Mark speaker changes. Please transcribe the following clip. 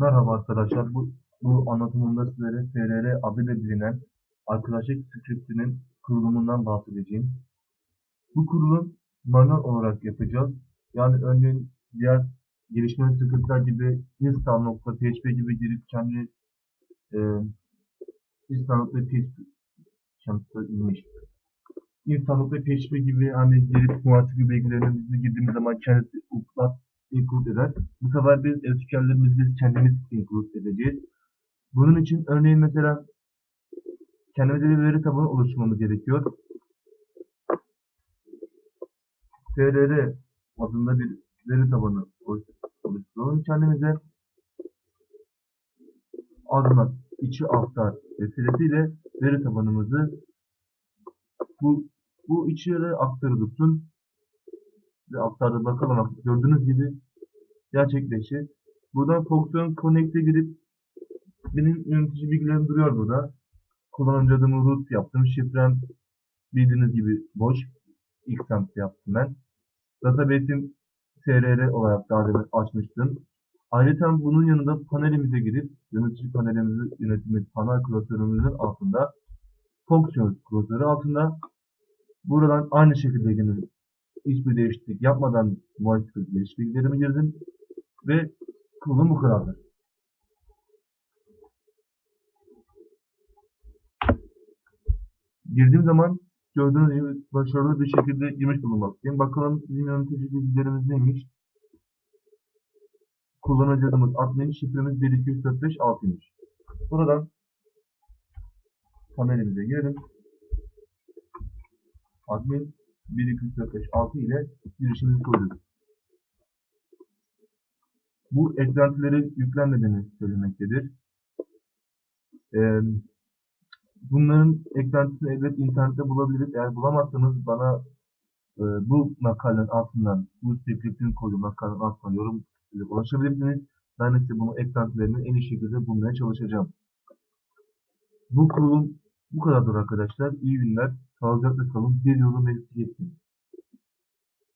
Speaker 1: Merhaba arkadaşlar. Bu, bu anlatımımda sizlere FRR adıyla bilinen arkadaşlık scriptinin kurulumundan bahsedeceğim. Bu kurulum manuel olarak yapacağız. Yani örneğin diğer gelişmeli scriptler gibi install.php gibi girip kendi e, install.php inmiş. Install.php gibi hani girip muhasebe bilgilerini girdiğimiz zaman kendisi include eder. Bu sefer biz SQL'lerimizi biz kendimiz include edeceğiz. Bunun için örneğin mesela kendimize bir veri tabanı oluşturmamız gerekiyor. TRR adında bir veri tabanı oluşturalım kendimize. Adına içi aktar vesilesiyle veri tabanımızı bu bu içeri aktarı tutsun ve aktarda bakalım gördüğünüz gibi gerçekleşti. Buradan fonksiyon connect'e girip benim yönetici bilgilerim duruyor burada. Kullanıcı adımı root yaptım. Şifrem bildiğiniz gibi boş. Xamp yaptım ben. Database'im TRR olarak daha demin açmıştım. Ayrıca bunun yanında panelimize girip yönetici panelimizi yönetimi panel klasörümüzün altında fonksiyon klasörü altında buradan aynı şekilde yine hiçbir değişiklik yapmadan muhasebe değişikliklerimi girdim ve kurulum bu kadardır. Girdiğim zaman gördüğünüz gibi başarılı bir şekilde girmiş bulunmaktayım. Bakalım bizim yönetici bilgilerimiz neymiş? Kullanıcı adımız admin, şifremiz 12345 Buradan panelimize girelim. Admin 12345 ile girişimizi koyduk. Bu eklentileri yüklenmediğini söylemektedir. Ee, bunların eklentisini elbet internette bulabiliriz. Eğer bulamazsanız bana e, bu makalenin altından, bu script'in koyduğu makalenin altından yorum ulaşabilirsiniz. Ben de size bunu eklentilerini en iyi şekilde bulmaya çalışacağım. Bu kurulum bu kadardır arkadaşlar. İyi günler. Sağlıcakla kalın. Bir yorum geçsin.